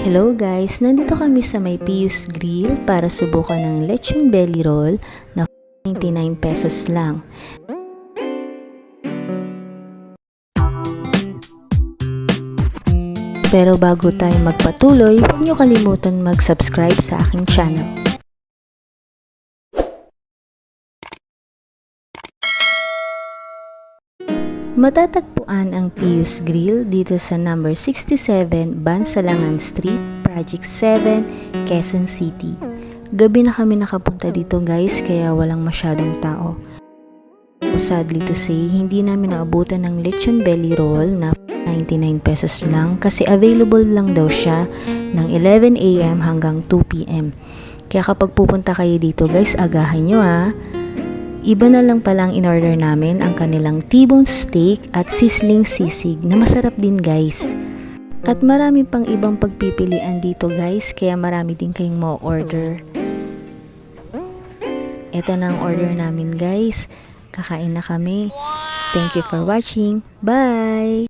Hello guys! Nandito kami sa may Pius Grill para subukan ng lechon belly roll na 99 pesos lang. Pero bago tayo magpatuloy, huwag niyo kalimutan mag-subscribe sa aking channel. Matatagpuan ang Pius Grill dito sa number 67 Bansalangan Street, Project 7, Quezon City. Gabi na kami nakapunta dito guys kaya walang masyadong tao. Sadly to say, hindi namin naabutan ng lechon belly roll na 99 pesos lang kasi available lang daw siya ng 11am hanggang 2pm. Kaya kapag pupunta kayo dito guys, agahan nyo ha. Iba na lang palang in-order namin ang kanilang T-bone steak at sizzling sisig na masarap din guys. At marami pang ibang pagpipilian dito guys, kaya marami din kayong ma-order. Ito na ang order namin guys. Kakain na kami. Thank you for watching. Bye!